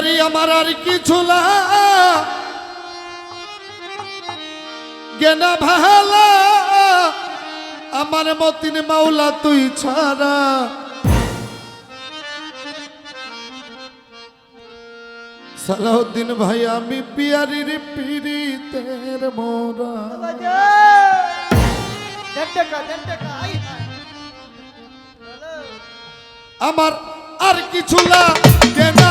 তারি আমার আর কিছু গেনা ভালা, আমার মতিন মাওলা তুই ছাড়া। সালাউদ্দিন ভাই, আমি পিয়ারির পিড়িতের মোরা। আমার আর কিছু না।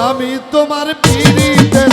আমি তোমার পীড়িতের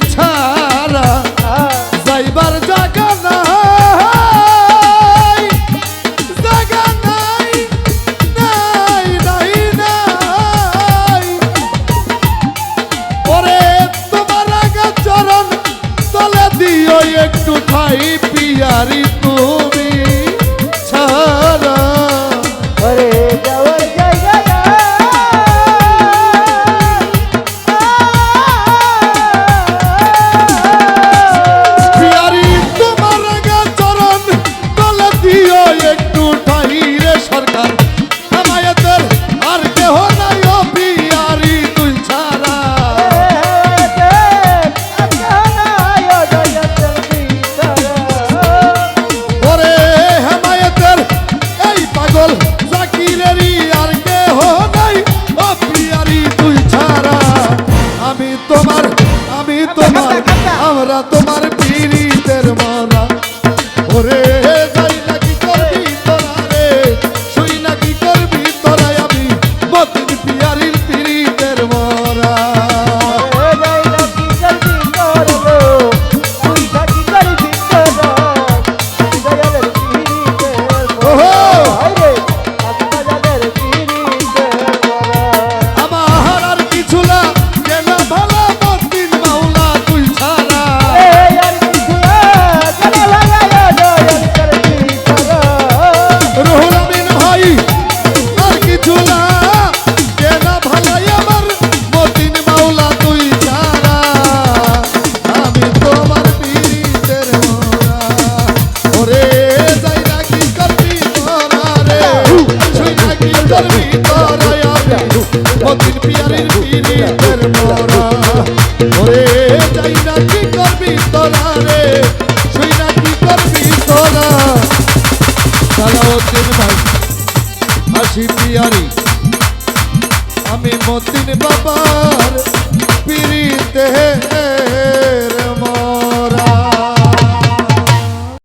Aí, piari পিয়ারির পীরেতের মোরা। ওরে যাই না কি করবি তোরা রে, শুই না কি করবি তোরা। সালাউদ্দিন ভাই, হাসি পিয়ারি, আমি মতিন বাবার পিরিতে রে।